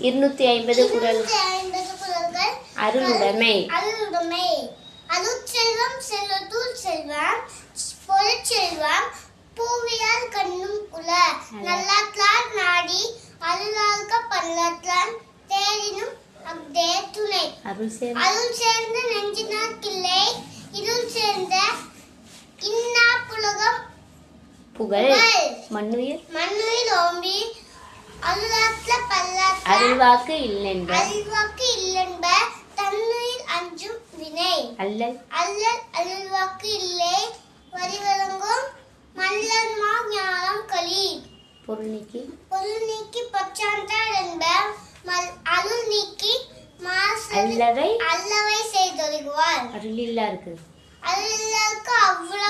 இருநூத்தி ஐம்பது குரல். அருளுடைமை. அருளுடைமை. அருட்செல்வம் செல்வத்தூர் செல்வம் பொருட்செல்வம் பூவியால் கண்ணும் குல நல்லாற்றார் நாடி அருளார்க்க பல்லாற்றான் தேடினும் அக்தே துணை. அருள் சேர் அருள் சேர்ந்த நெஞ்சினார் கிள்ளை இருள் சேர்ந்த இன்னா புலகம் புகழ். மண்ணுயிர். மண்ணுயில் ஓம்பி அருள்வாக்கு இல்லென்ப அல்வாக்கு இல்லென்ப தன்னுயில் அஞ்சும் வினை. அல்லல். அல்லல் அருள்வாக்கு இல்லை. வரிவழங்கும் மல்லன்மா ஞானம் களி. பொருள் நீக்கி. பொருள் நீக்கி பச்சாண்டார் என்ப அருள் நீக்கி அல்லவை. அல்லவை செய்தொழுகுவார் அருளில்லா இருக்கு அருளாருக்கு அவ்வுலகம் இல்லை